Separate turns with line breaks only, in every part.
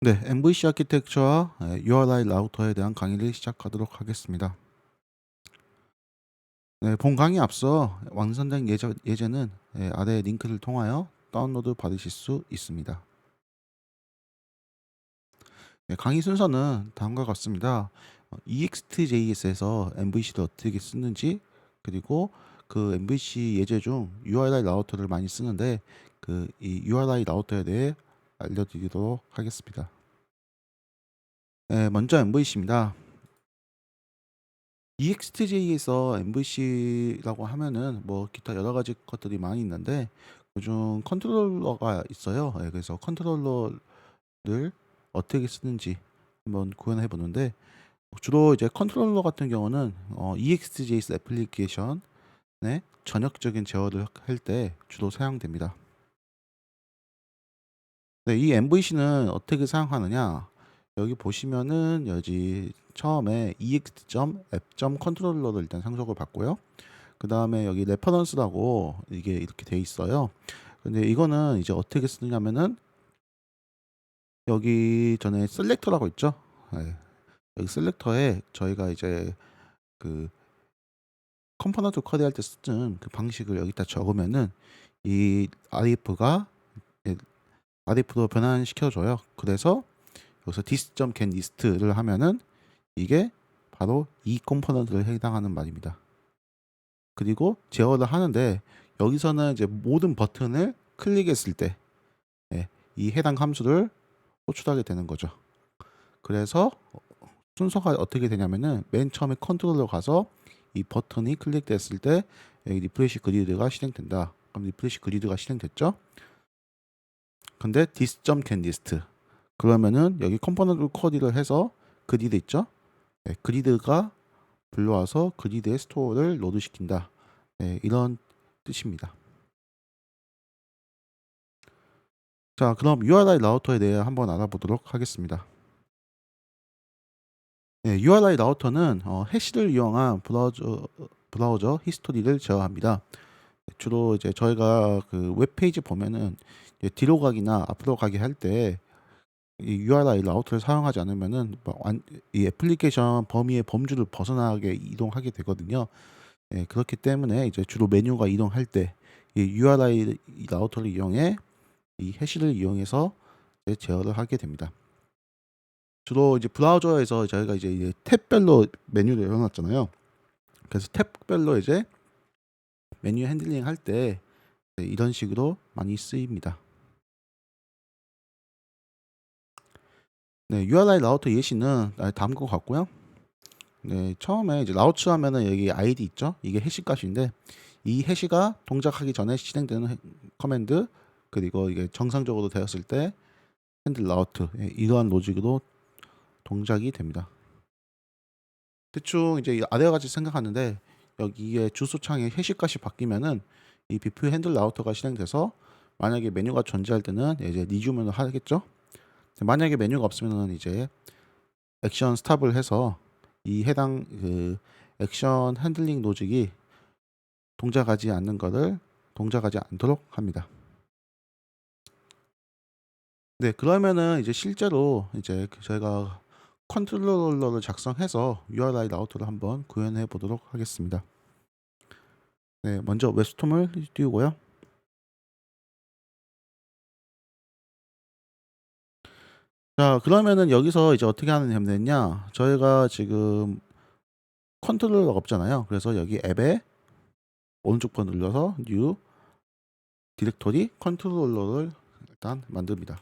네, MVC 아키텍처와 예, URI 라우터에 대한 강의를 시작하도록 하겠습니다. 네, 본 강의 앞서 완성된 예제, 예제는 예, 아래 링크를 통하여 다운로드 받으실 수 있습니다. 네, 강의 순서는 다음과 같습니다. 어, EXTJS에서 MVC를 어떻게 쓰는지 그리고 그 MVC 예제 중 URI 라우터를 많이 쓰는데 그 이 URI 라우터에 대해 알려드리도록 하겠습니다. 네, 먼저 MVC입니다. EXTJ에서 MVC라고 하면은 뭐 기타 여러 가지 것들이 많이 있는데 그중 컨트롤러가 있어요. 예, 그래서 컨트롤러를 어떻게 쓰는지 한번 구현해 보는데 주로 이제 컨트롤러 같은 경우는 어, EXTJS 애플리케이션의 전역적인 제어를 할 때 주로 사용됩니다. 네, 이 MVC는 어떻게 사용하느냐? 여기 보시면은 여기 처음에 ext.app.controller를 일단 상속을 받고요. 그 다음에 여기 레퍼런스라고 이게 이렇게 돼 있어요. 근데 이거는 이제 어떻게 쓰냐면은 여기 전에 셀렉터라고 있죠. 네. 여기 셀렉터에 저희가 이제 그 컴포넌트 커리할 때 쓰는 그 방식을 여기다 적으면은 이 RF가 RF로 변환시켜줘요. 그래서 여기서 dis.getList를 하면은 이게 바로 이 컴포넌트를 해당하는 말입니다. 그리고 제어를 하는데 여기서는 이제 모든 버튼을 클릭했을 때 이 해당 함수를 호출하게 되는 거죠. 그래서 순서가 어떻게 되냐면은 맨 처음에 컨트롤러 가서 이 버튼이 클릭됐을 때 리프레시 그리드가 실행된다. 그럼 리프레시 그리드가 실행됐죠? 근데 dis.getList 그러면은 여기 컴포넌트 코디를 해서 그리드 있죠? 네, 그리드가 불러와서 그리드의 스토어를 로드 시킨다. 네, 이런 뜻입니다. 자, 그럼 URI 라우터에 대해 한번 알아보도록 하겠습니다. 네, URI 라우터는 어, 해시를 이용한 브라우저, 브라우저 히스토리를 제어합니다. 주로 이제 저희가 그 웹페이지 보면은 뒤로 가기나 앞으로 가기 할 때 이 URI 라우터를 사용하지 않으면은 뭐이 애플리케이션 범위의 범주를 벗어나게 이동하게 되거든요. 예, 그렇기 때문에 이제 주로 메뉴가 이동할 때 이 URI 라우터를 이용해 이 해시를 이용해서 제어를 하게 됩니다. 주로 이제 브라우저에서 저희가 이제 탭별로 메뉴를 열어놨잖아요. 그래서 탭별로 이제 메뉴 핸들링 할 때 이런 식으로 많이 쓰입니다. 네, URI 라우터 예시는 다음과 같고요. 네, 처음에 이제 라우츠 하면은 여기 ID 있죠? 이게 해시 값인데 이 해시가 동작하기 전에 실행되는 커맨드 그리고 이게 정상적으로 되었을 때 핸들 라우트 예, 이러한 로직으로 동작이 됩니다. 대충 이제 아래와 같이 생각하는데 여기에 주소창에 해시 값이 바뀌면은 이 비프 핸들 라우터가 실행돼서 만약에 메뉴가 존재할 때는 이제 리주문을 하겠죠. 만약에 메뉴가 없으면은 이제 액션 스탑을 해서 이 해당 그 액션 핸들링 로직이 동작하지 않는 것을 동작하지 않도록 합니다. 네, 그러면은 이제 실제로 이제 그 저희가 컨트롤러를 작성해서 URI 라우터를 한번 구현해 보도록 하겠습니다. 네, 먼저 웹스톰을 띄우고요. 자, 그러면은 여기서 이제 어떻게 하면 되느냐? 저희가 지금 컨트롤러가 없잖아요. 그래서 여기 앱에 오른쪽 번 눌러서 뉴 디렉토리 컨트롤러를 일단 만듭니다.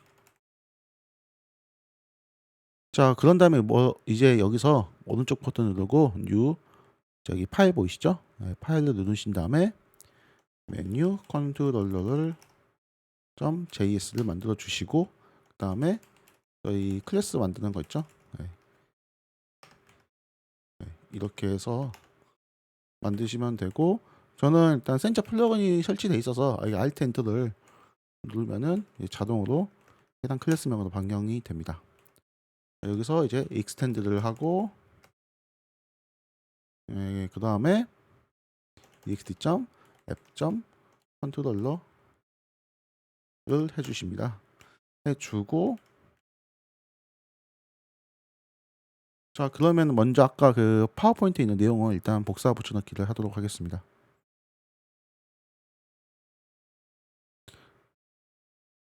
자, 그런 다음에 뭐 이제 여기서 오른쪽 버튼 누르고 뉴 저기 파일 보이시죠? 네, 파일을 누르신 다음에 메뉴 컨트롤러를 .js를 만들어 주시고 그 다음에 저희 클래스 만드는 거 있죠? 네. 네, 이렇게 해서 만드시면 되고 저는 일단 센터 플러그인이 설치되어 있어서 이 Alt 엔터를 누르면은 자동으로 해당 클래스명으로 변경이 됩니다. 여기서 이제 익스텐드를 하고 네, 그 다음에 ext.app.controller를 해주십니다. 해주고 자, 그러면 먼저 아까 그 파워포인트에 있는 내용을 일단 복사 붙여넣기를 하도록 하겠습니다.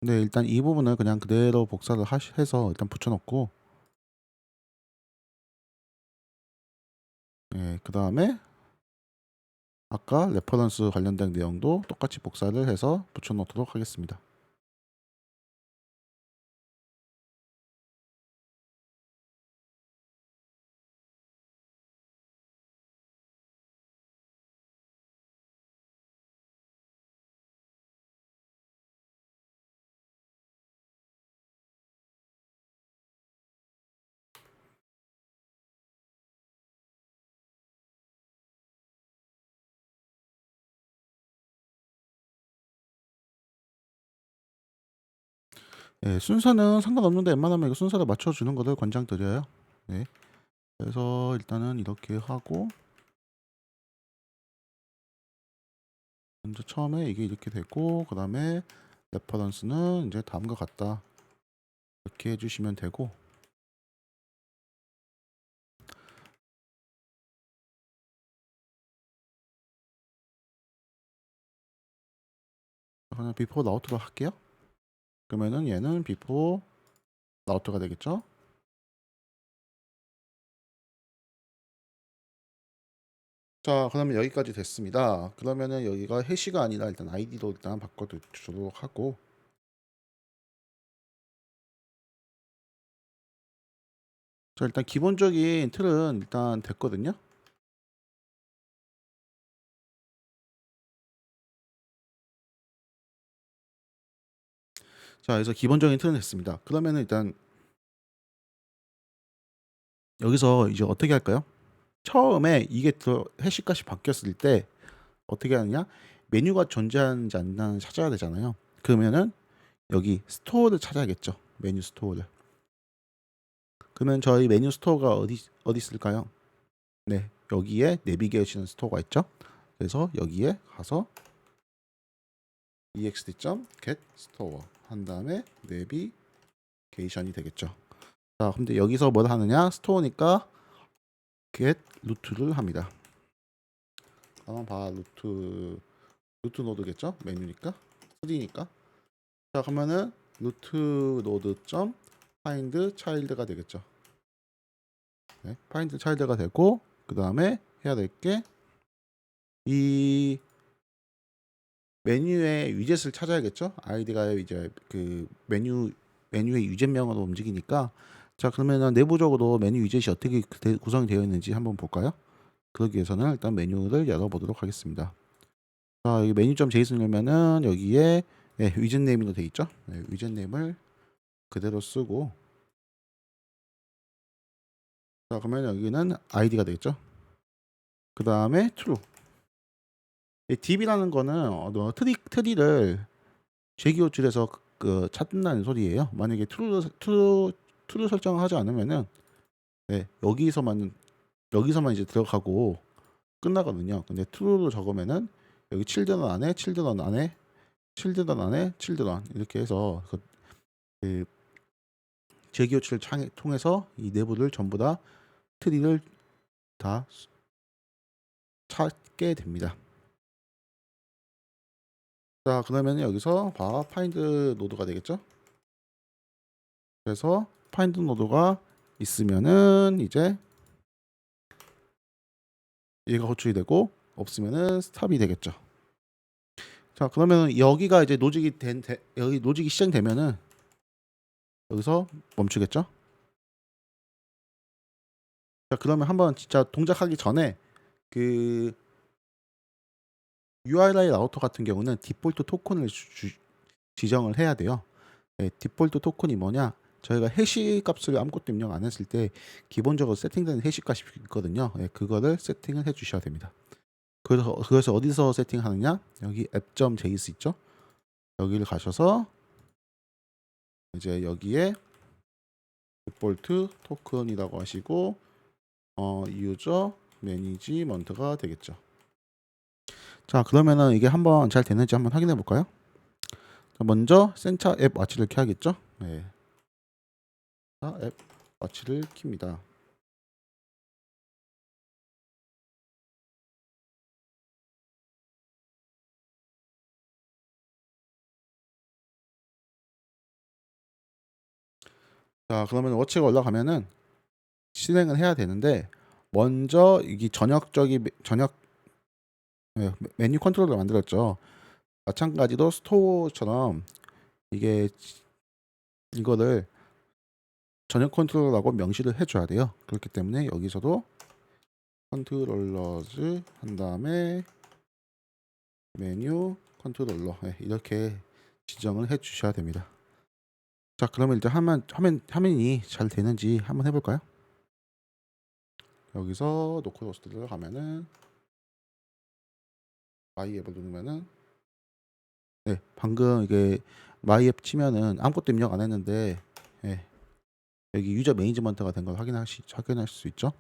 네, 일단 이 부분을 그냥 그대로 복사를 하시, 해서 일단 붙여넣고 네, 그 다음에 아까 레퍼런스 관련된 내용도 똑같이 복사를 해서 붙여넣도록 하겠습니다. 네, 순서는 상관없는데 웬만하면 이거 순서를 맞춰주는 것을 권장드려요. 네. 그래서 일단은 이렇게 하고 먼저 처음에 이게 이렇게 되고 그 다음에 레퍼런스는 이제 다음과 같다 이렇게 해주시면 되고 그냥 비포 나우트로 할게요. 그러면은 얘는 비포 나우트가 되겠죠. 자, 그러면 여기까지 됐습니다. 그러면은 여기가 해시가 아니라 일단 아이디로 일단 바꿔주도록 하고 자, 일단 기본적인 틀은 일단 됐거든요. 자, 그래서 기본적인 틀은 됐습니다. 그러면은 일단 여기서 이제 어떻게 할까요? 처음에 이게 더 해시값이 바뀌었을 때 어떻게 하느냐? 메뉴가 존재하는지 안 하는지 찾아야 되잖아요. 그러면은 여기 스토어를 찾아야겠죠. 메뉴 스토어를. 그러면 저희 메뉴 스토어가 어디 어디 있을까요? 네, 여기에 내비게이션 스토어가 있죠. 그래서 여기에 가서 ext.get store 한 다음에 내비게이션이 되겠죠. 자, 근데 여기서 뭘 하느냐? 스토어니까 get 루트를 합니다. 가만 봐 루트 루트 노드겠죠? 메뉴니까 3니까. 자, 그러면은 루트 노드 점 find child가 되겠죠. 네, find child가 되고 그 다음에 해야 될 게 이 메뉴의 위젯을 찾아야겠죠. 아이디가 이제 그 메뉴 메뉴의 유젯명으로 움직이니까 자 그러면은 내부적으로 메뉴 위젯이 어떻게 대- 구성이 되어 있는지 한번 볼까요? 그러기 위해서는 일단 메뉴를 열어보도록 하겠습니다. 자 여기 메뉴.json이면은 여기에 네, 위젯 네임으로 되어 있죠. 네, 위젯 네임을 그대로 쓰고 자 그러면 여기는 아이디가 되겠죠. 그 다음에 true. 이 db라는 거는 어, 너 트리 트리를 제기호출에서 그, 그 찾는다는 소리예요. 만약에 true true true 설정을 하지 않으면은 네, 여기서만 여기서만 이제 들어가고 끝나거든요. 근데 true로 적으면은 여기 children 안에 children 안에 children 안에 children 이렇게 해서 그, 그 제기호출을 창- 통해서 이 내부를 전부 다 트리를 다 찾게 됩니다. 자, 그러면 여기서 바 파인드 노드가 되겠죠? 그래서 파인드 노드가 있으면은 이제 얘가 호출이 되고 없으면은 스탑이 되겠죠. 자, 그러면 여기가 이제 노직이 된 대- 여기 노직이 시작되면은 여기서 멈추겠죠? 자, 그러면 한번 진짜 동작하기 전에 그 URI 라우터 같은 경우는 디폴트 토큰을 주- 주- 지정을 해야 돼요. 네, 디폴트 토큰이 뭐냐? 저희가 해시 값을 아무것도 입력 안 했을 때 기본적으로 세팅되는 해시 값이 있거든요. 네, 그거를 세팅을 해 주셔야 됩니다. 그래서 그래서 어디서 세팅하느냐? 여기 app.js 있죠? 여기를 가셔서 이제 여기에 디폴트 토큰이라고 하시고 어 유저 매니지먼트가 되겠죠. 자 그러면은 이게 한번 잘 되는지 한번 확인해 볼까요? 먼저 센차 앱 와치를 켜야겠죠? 네. 앱 와치를 킵니다. 자 그러면 워치가 올라가면은 실행을 해야 되는데 먼저 이게 전역적인 전역 예, 메- 메뉴 컨트롤러 만들었죠. 마찬가지로 스토어처럼 이게 이거를 전역 컨트롤러라고 명시를 해줘야 돼요. 그렇기 때문에 여기서도 컨트롤러즈 한 다음에 메뉴 컨트롤러 예, 이렇게 지정을 해 주셔야 됩니다. 자, 그러면 일단 화면 화면 화면이 잘 되는지 한번 해볼까요? 여기서 노크 로스트를 가면은 마이 앱을 누르면은 네, 방금 이게 마이 앱 치면은 아무것도 입력 안 했는데 예, 여기 유저 매니지먼트가 된 걸 확인하시 확인할 수 있죠.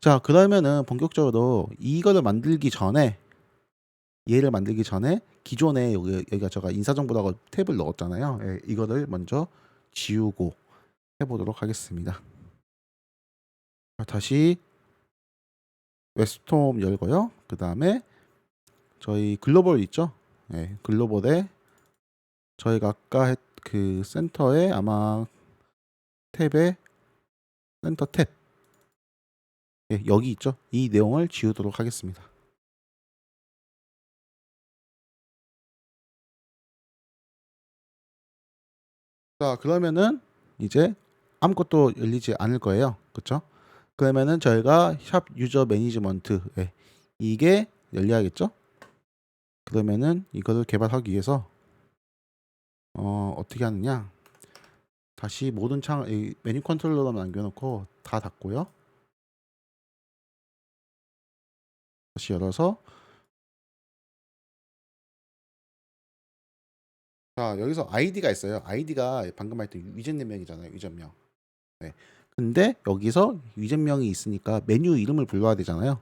자, 그러면은 본격적으로 이거를 만들기 전에 얘를 만들기 전에 기존에 여기 여기가 제가 인사정보라고 탭을 넣었잖아요. 예, 이거를 먼저 지우고 해보도록 하겠습니다. 자, 다시 웹스톰 열고요. 그 다음에 저희 글로벌 있죠? 예, 글로벌에 저희가 아까 했 그 센터에 아마 탭에 센터 탭 예, 여기 있죠? 이 내용을 지우도록 하겠습니다. 자, 그러면은 이제 아무것도 열리지 않을 거예요. 그렇죠? 그러면은 저희가 샵 유저 매니지먼트 예, 이게 열려야겠죠? 그러면은 이거를 개발하기 위해서 어, 어떻게 하느냐? 다시 모든 창이 메뉴 컨트롤러만 남겨놓고 다 닫고요. 다시 열어서 자 여기서 아이디가 있어요. 아이디가 방금 말했던 위젯명이잖아요. 위젯명. 네. 근데 여기서 위젯명이 있으니까 메뉴 이름을 불러야 되잖아요.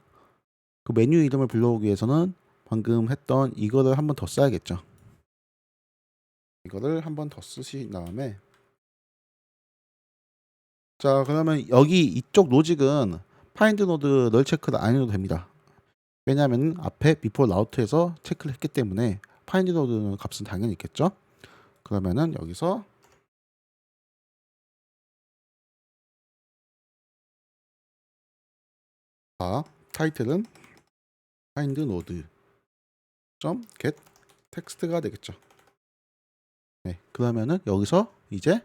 그 메뉴 이름을 불러오기 위해서는 방금 했던 이거를 한 번 더 써야겠죠. 이거를 한 번 더 쓰신 다음에 자 그러면 여기 이쪽 로직은 파인드 노드 널 체크를 안 해도 됩니다. 왜냐하면 앞에 before route에서 체크를 했기 때문에 파인드 노드 값은 당연히 있겠죠. 그러면은 여기서 자 타이틀은 find node 점 get 텍스트가 되겠죠. 네, 그러면은 여기서 이제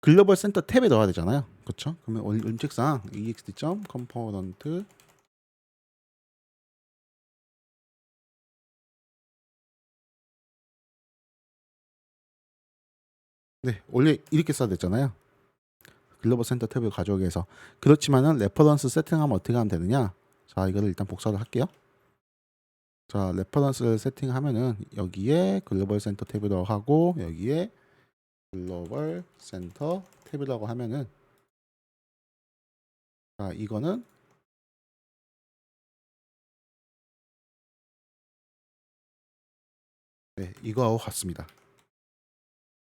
글로벌 센터 탭에 넣어야 되잖아요. 그렇죠? 그러면 원- 원칙상 ext 점 component 네, 원래 이렇게 써야 됐잖아요. 글로벌 센터 탭을 가져오기 위해서 그렇지만은 레퍼런스 세팅하면 어떻게 하면 되느냐? 자, 이거를 일단 복사를 할게요. 자, 레퍼런스를 세팅하면은 여기에 글로벌 센터 탭이라고 하고 여기에 글로벌 센터 탭이라고 하면은 자, 이거는 네, 이거하고 같습니다.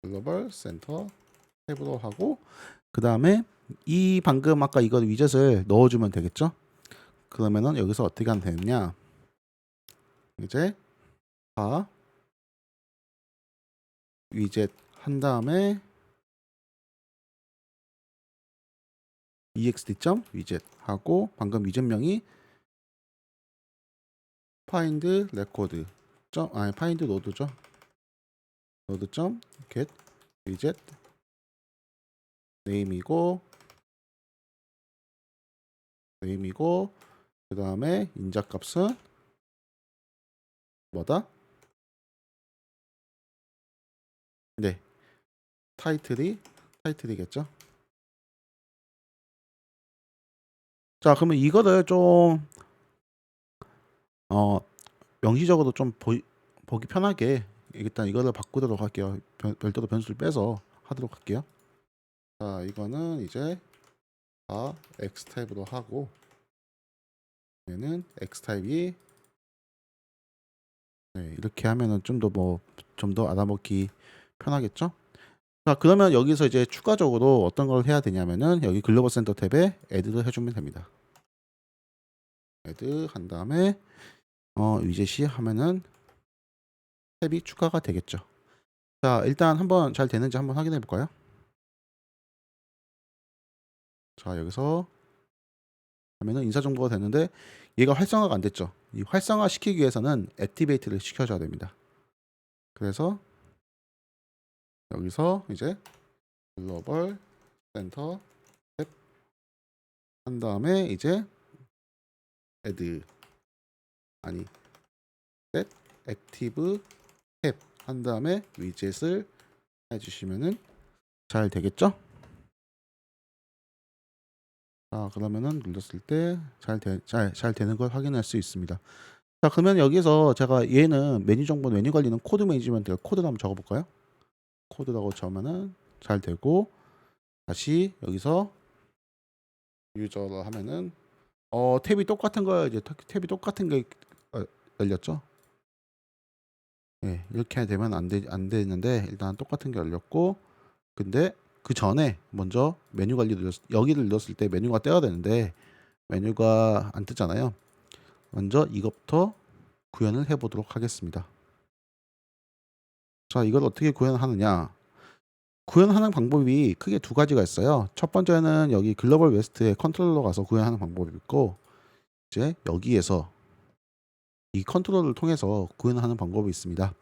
글로벌 센터 탭으로 하고 그 다음에 이 방금 아까 이거 위젯을 넣어주면 되겠죠? 그러면은 여기서 어떻게 하면 되느냐? 이제 다 위젯 한 다음에 ext 점 위젯 하고 방금 위젯명이 find record 점 아니 find node죠. node 점 get 위젯 네임이고 네임이고 그 다음에 인자 값은 뭐다? 네 타이틀이 타이틀이겠죠. 자 그러면 이거를 좀 어, 명시적으로 좀 보이, 보기 편하게 일단 이거를 바꾸도록 할게요. 별, 별도로 변수를 빼서 하도록 할게요. 자 이거는 이제 다 x 타입으로 하고 얘는 x 타입이 네, 이렇게 하면은 좀 더 뭐 좀 더 알아먹기 편하겠죠? 자 그러면 여기서 이제 추가적으로 어떤 걸 해야 되냐면은 여기 글로벌 센터 탭에 애드를 해주면 됩니다. 애드 한 다음에 어 위젯이 하면은 탭이 추가가 되겠죠. 자 일단 한번 잘 되는지 한번 확인해 볼까요? 자 여기서 하면은 인사 정보가 됐는데 얘가 활성화가 안 됐죠. 이 활성화 시키기 위해서는 액티베이트를 시켜줘야 됩니다. 그래서 여기서 이제 글로벌 센터 탭 한 다음에 이제 애드 아니 set 액티브 탭한 다음에 위젯을 해주시면은 잘 되겠죠? 자 그러면은 눌렀을 때잘잘 잘 되는 걸 확인할 수 있습니다. 자 그러면 여기서 제가 얘는 메뉴 정보 메뉴 관리는 코드 매니지먼트 코드를 한번 적어 볼까요? 코드라고 적으면은 잘 되고 다시 여기서 유저로 하면은 어 탭이 똑같은 거 이제 탭- 탭이 똑같은 게 어, 열렸죠? 예, 이렇게 되면 안 되, 안 되는데 일단 똑같은 게 열렸고 근데 그 전에 먼저 메뉴 관리 눌렀 여기를 눌렀을 때 메뉴가 떼야 되는데 메뉴가 안 뜨잖아요. 먼저 이것부터 구현을 해 보도록 하겠습니다. 자, 이걸 어떻게 구현하느냐? 구현하는 방법이 크게 두 가지가 있어요. 첫 번째는 여기 글로벌 웨스트에 컨트롤러 가서 구현하는 방법이 있고 이제 여기에서 이 컨트롤을 통해서 구현하는 방법이 있습니다.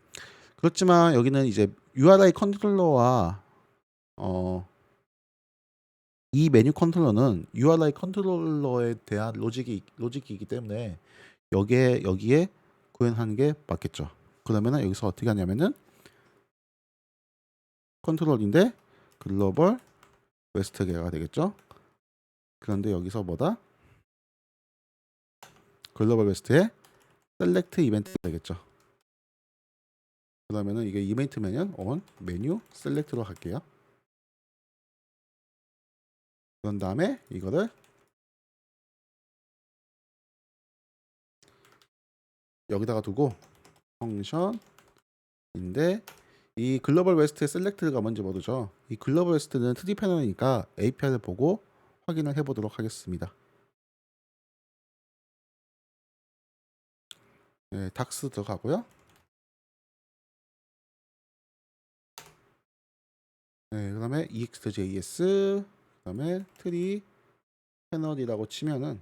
그렇지만 여기는 이제 URI 컨트롤러와 어, 이 메뉴 컨트롤러는 URI 컨트롤러에 대한 로직이 로직이기 때문에 여기에 여기에 구현하는 게 맞겠죠. 그러면은 여기서 어떻게 하냐면은 컨트롤인데 글로벌 웨스트가 되겠죠. 그런데 여기서 뭐다? 글로벌 웨스트에 셀렉트 이벤트 되겠죠. 그러면은 이게 이벤트면은 on 메뉴 셀렉트로 할게요. 그런 다음에 이거를 여기다가 두고 펑션인데 이 글로벌 웨스트 셀렉트가 뭔지 모르죠. 이 글로벌 웨스트는 3D 패널이니까 API를 보고 확인을 해보도록 하겠습니다. 네, 닥스 들어가고요. 네, 그 다음에 EXJS, 그다음에 트리 패널이라고 치면은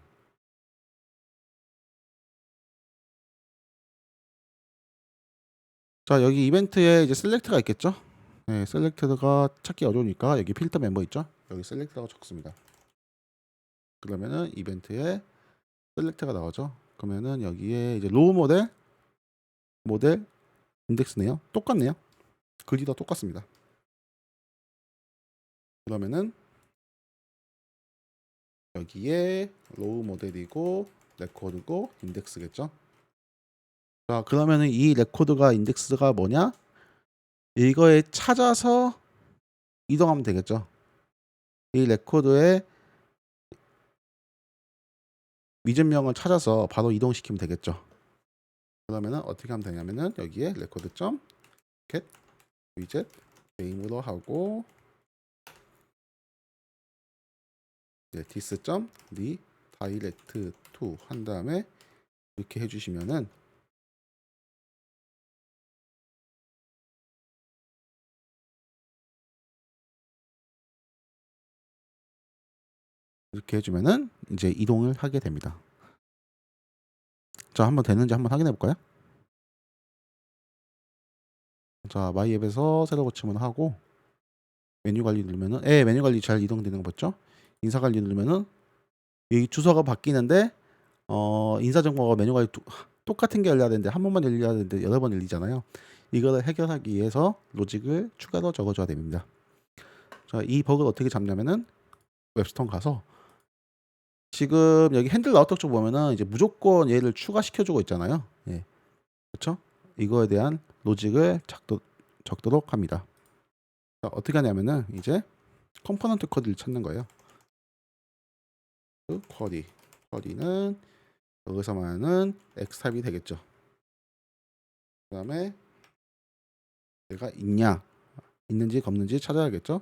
자 여기 이벤트에 이제 셀렉트가 있겠죠? 네, 셀렉트가 찾기 어려우니까 여기 필터 멤버 있죠? 여기 셀렉트라고 적습니다. 그러면은 이벤트에 셀렉트가 나오죠. 그러면은 여기에 이제 로우 모델, 모델, 인덱스네요. 똑같네요. 글이 다 똑같습니다. 그러면은 여기에 로우 모델이고 레코드고 인덱스겠죠. 자 그러면은 이 레코드가 인덱스가 뭐냐? 이거에 찾아서 이동하면 되겠죠. 이 레코드에 위젯명을 찾아서 바로 이동시키면 되겠죠. 그러면은 어떻게 하면 되냐면은 여기에 레코드 점 get 위젯 네임으로 하고 네, 디스 점 리 다이렉트 투 한 다음에 이렇게 해주시면은 이렇게 해주면은 이제 이동을 하게 됩니다. 자, 한번 되는지 한번 확인해 볼까요? 자, 마이 앱에서 새로 고침을 하고 메뉴 관리 누르면은 예, 메뉴 관리 잘 이동되는 거 봤죠? 인사 관리 누르면은 이 주소가 바뀌는데 어, 인사 정보가 메뉴 관리 두- 똑같은 게 열려야 되는데 한 번만 열려야 되는데 여러 번 열리잖아요. 이거를 해결하기 위해서 로직을 추가로 적어줘야 됩니다. 자, 이 버그를 어떻게 잡냐면은 웹스톤 가서 지금 여기 핸들 라우터 쪽 보면은 이제 무조건 얘를 추가시켜주고 있잖아요. 예. 그렇죠? 이거에 대한 로직을 적도, 적도록 합니다. 자, 어떻게 하냐면은 이제 컴포넌트 코드를 찾는 거예요. 그 쿼리. 쿼리는 여기서 말하는 엑스탑이 되겠죠. 그 다음에 얘가 있냐, 있는지 없는지 찾아야겠죠.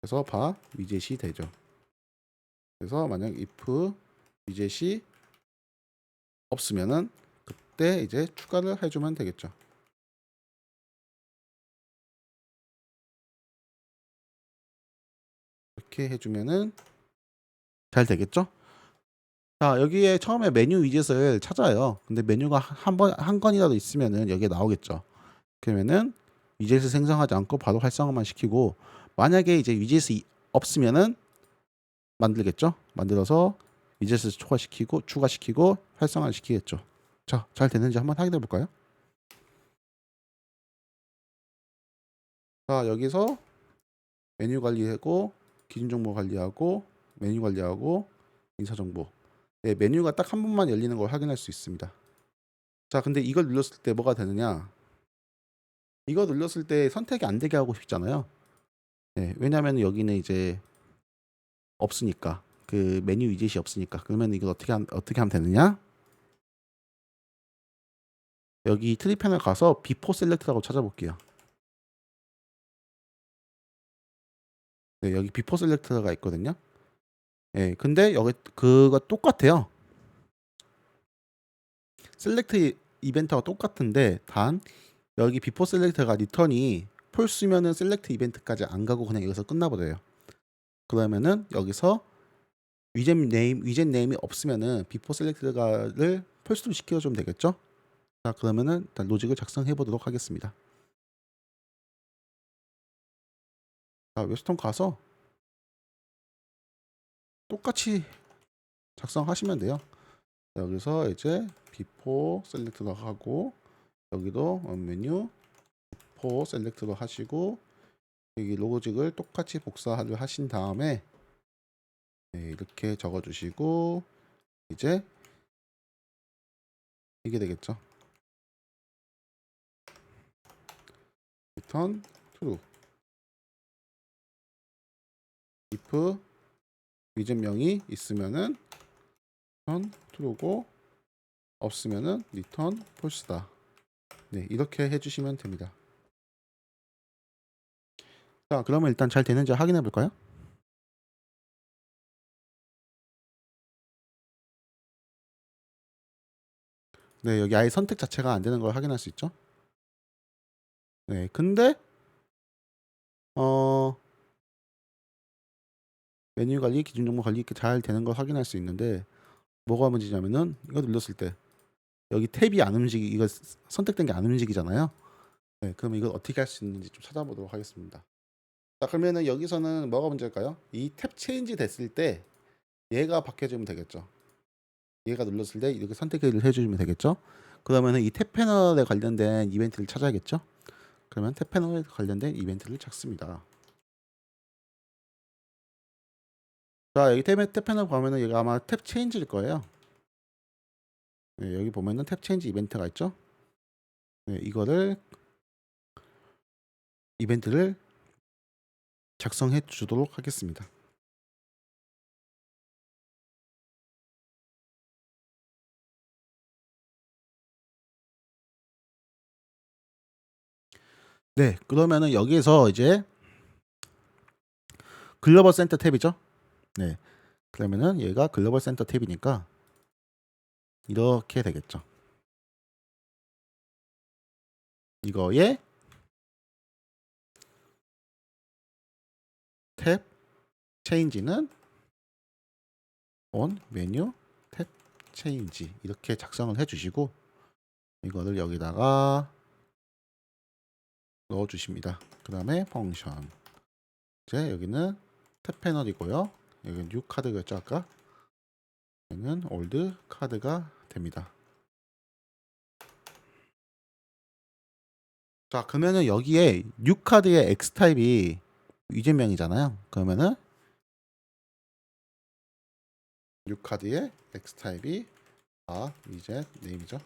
그래서 바 위젯이 되죠. 그래서 만약 if 위젯이 없으면은 그때 이제 추가를 해주면 되겠죠. 이렇게 해주면은 잘 되겠죠? 자, 여기에 처음에 메뉴 위젯을 찾아요. 근데 메뉴가 한 번, 한 건이라도 있으면은 여기에 나오겠죠. 그러면은 위젯을 생성하지 않고 바로 활성화만 시키고 만약에 이제 위젯이 없으면은 만들겠죠. 만들어서 위젯을 초과시키고 추가시키고 활성화 시키겠죠. 자, 잘 되는지 한번 확인해 볼까요? 자, 여기서 메뉴 관리하고 기준 정보 관리하고 메뉴 관리하고 인사 정보. 네, 메뉴가 딱 한 번만 열리는 걸 확인할 수 있습니다. 자, 근데 이걸 눌렀을 때 뭐가 되느냐? 이거 눌렀을 때 선택이 안 되게 하고 싶잖아요. 네, 왜냐하면 여기는 이제 없으니까 그 메뉴 위젯이 없으니까 그러면 이걸 어떻게 함- 어떻게 하면 되느냐? 여기 트리 패널 가서 비포 셀렉트라고 찾아볼게요. 네, 여기 비포 셀렉트가 있거든요. 예, 근데 여기 그거 똑같아요. 셀렉트 이벤트가 똑같은데 단 여기 비포 셀렉트가 리턴이 폴스면은 셀렉트 이벤트까지 안 가고 그냥 여기서 끝나버려요. 그러면은 여기서 위젯 네임 위젯 네임이 없으면은 비포 셀렉트가를 폴스로 시켜주면 되겠죠? 자 그러면은 일단 로직을 작성해 보도록 하겠습니다. 자 웹스톤 가서 똑같이 작성하시면 돼요. 여기서 이제 비포 셀렉트로 하고 여기도 메뉴 비포 셀렉트로 하시고 여기 로직을 똑같이 복사를 하신 다음에 네, 이렇게 적어주시고 이제 이게 되겠죠. return true if 위젯명이 있으면은 return true고 없으면은 return false다. 네, 이렇게 해주시면 됩니다. 자, 그러면 일단 잘 되는지 확인해 볼까요? 네, 여기 아예 선택 자체가 안 되는 걸 확인할 수 있죠. 네, 근데 어 메뉴 관리, 기준 정보 관리 이렇게 잘 되는 걸 확인할 수 있는데 뭐가 문제냐면은 이거 눌렀을 때 여기 탭이 안 움직이 이거 스- 선택된 게 안 움직이잖아요. 네, 그러면 이걸 어떻게 할 수 있는지 좀 찾아보도록 하겠습니다. 자, 그러면은 여기서는 뭐가 문제일까요? 이 탭 체인지 됐을 때 얘가 바뀌어주면 되겠죠. 얘가 눌렀을 때 이렇게 선택을 해주시면 되겠죠. 그러면은 이 탭 패널에 관련된 이벤트를 찾아야겠죠. 그러면 탭 패널에 관련된 이벤트를 찾습니다. 자 여기 탭, 탭 패널 보면은 여기 아마 탭 체인지일 거예요. 네, 여기 보면은 탭 체인지 이벤트가 있죠. 네, 이거를 이벤트를 작성해 주도록 하겠습니다. 네, 그러면은 여기에서 이제 글로벌 센터 탭이죠. 네, 그러면은 얘가 글로벌 센터 탭이니까 이렇게 되겠죠. 이거에 탭 체인지는 on 메뉴 탭 체인지 이렇게 작성을 해 주시고 이거를 여기다가 넣어 주십니다. 그 다음에 펑션 이제 여기는 탭 패널이고요. 여기는 뉴 카드였죠 아까 여기는 올드 카드가 됩니다. 자 그러면은 여기에 뉴 카드의 X 타입이 위젯명이잖아요. 그러면은 뉴 카드의 X 타입이 아 위젯 네임이죠.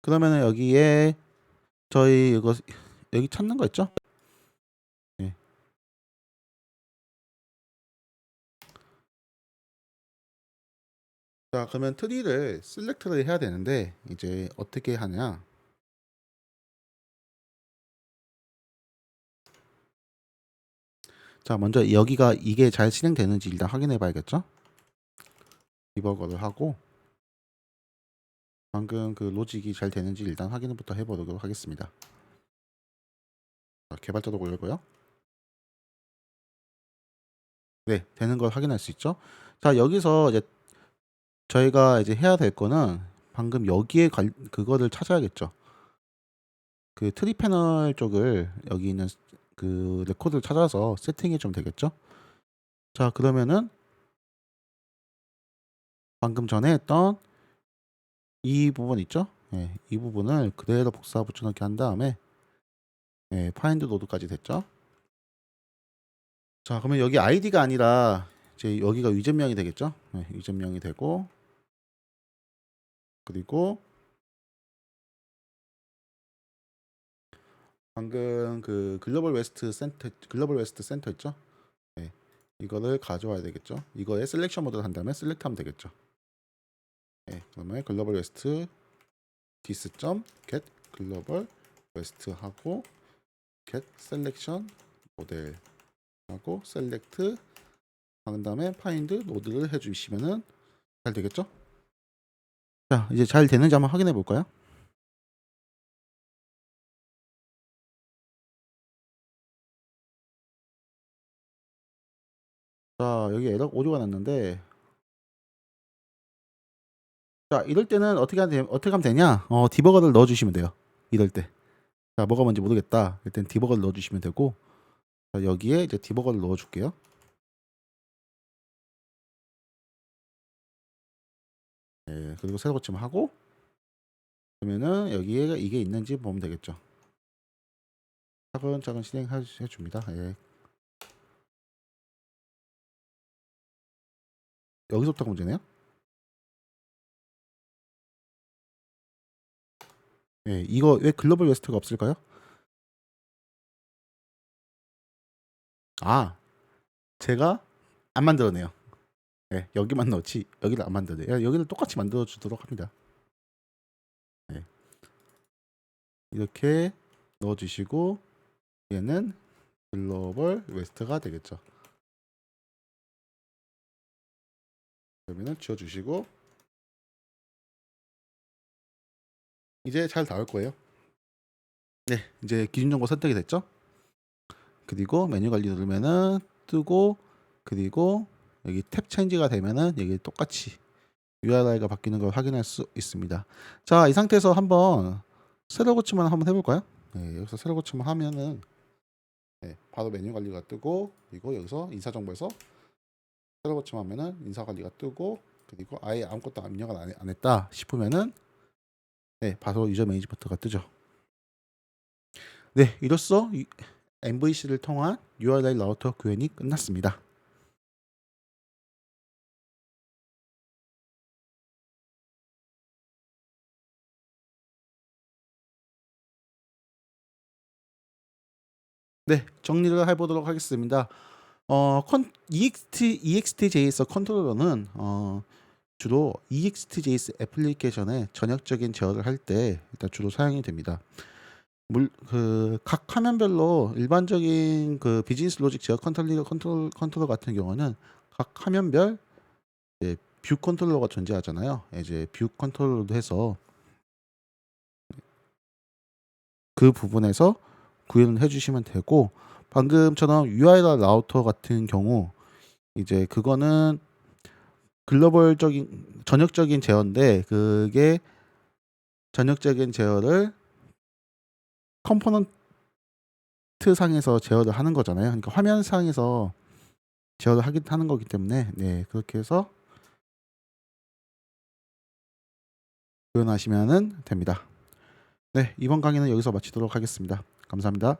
그러면은 여기에 저희 이거 여기 찾는 거 있죠? 자 그러면 트리를 셀렉트를 해야 되는데 이제 어떻게 하냐? 자 먼저 여기가 이게 잘 실행되는지 일단 확인해 봐야겠죠? 디버거를 하고 방금 그 로직이 잘 되는지 일단 확인부터 해보도록 하겠습니다. 자, 개발자도 올리고요. 네, 되는 걸 확인할 수 있죠. 자, 여기서 이제 저희가 이제 해야 될 거는 방금 여기에 관, 그거를 찾아야겠죠. 그 트리 패널 쪽을 여기 있는 그 레코드를 찾아서 세팅이 좀 되겠죠. 자, 그러면은 방금 전에 했던 이 부분 있죠? 예, 이 부분을 그대로 복사 붙여넣기 한 다음에 예, 파인드 노드까지 됐죠? 자, 그러면 여기 아이디가 아니라 이제 여기가 유전명이 되겠죠? 네, 유전명이 되고 그리고 방금 그 글로벌 웨스트 센터 글로벌 웨스트 센터 있죠? 네, 이거를 가져와야 되겠죠? 이거에 셀렉션 모드를 한다면 셀렉트하면 되겠죠? 네, 그러면 글로벌 웨스트 디스 점 get 글로벌 웨스트 하고 get 셀렉션 모델 하고 셀렉트 한 다음에 파인드 노드를 해주시면은 잘 되겠죠? 자 이제 잘 되는지 한번 확인해 볼까요? 자 여기 에러 오류가 났는데 자 이럴 때는 어떻게 하면, 되- 어떻게 하면 되냐? 어 디버거를 넣어 주시면 돼요. 이럴 때. 자 뭐가 뭔지 모르겠다. 일단 디버거를 넣어 주시면 되고 자, 여기에 이제 디버거를 넣어 줄게요. 네, 그리고 새로 고침 하고 그러면은 여기에 이게 있는지 보면 되겠죠. 차근차근 진행해 줍니다. 예. 여기서부터 문제네요. 예, 이거 왜 글로벌 웨스트가 없을까요? 아, 제가 안 만들어내요. 예, 여기만 넣지 여기를 안 만들어내요. 여기를 똑같이 만들어 주도록 합니다. 예. 이렇게 넣어 주시고 얘는 글로벌 웨스트가 되겠죠. 그러면은 지워 주시고 이제 잘 나올 거예요. 네, 이제 기준 정보 선택이 됐죠? 그리고 메뉴 관리 누르면은 뜨고 그리고 여기 탭 체인지가 되면은 여기 똑같이 URI가 바뀌는 걸 확인할 수 있습니다. 자, 이 상태에서 한번 새로 고침만 한번 해볼까요? 네, 여기서 새로 고침을 하면은 네, 바로 메뉴 관리가 뜨고 그리고 여기서 인사 정보에서 새로 고침하면은 인사 관리가 뜨고 그리고 아예 아무것도 입력을 안, 안 했다 싶으면은 네, 바로 유저 매니지먼트가 뜨죠. 네, 이로써 이- MVC를 통한 URL 라우터 구현이 끝났습니다. 네, 정리를 해보도록 하겠습니다. 어, 컨, EXT, EXTJS 컨트롤러는 어, 주로 EXTJS 애플리케이션에 전역적인 제어를 할 때 일단 주로 사용이 됩니다. 물, 그, 각 화면별로 일반적인 그 비즈니스 로직 제어 컨트롤러, 컨트롤, 컨트롤러 같은 경우는 각 화면별 이제 뷰 컨트롤러가 존재하잖아요. 이제 뷰 컨트롤러도 해서 그 부분에서 구현을 해주시면 되고 방금처럼 UI라 라우터 같은 경우 이제 그거는 글로벌적인 전역적인 제어인데 그게 전역적인 제어를 컴포넌트 상에서 제어를 하는 거잖아요. 그러니까 화면 상에서 제어를 하긴 하는 거기 때문에 네 그렇게 해서 구현하시면 됩니다. 네 이번 강의는 여기서 마치도록 하겠습니다. 감사합니다.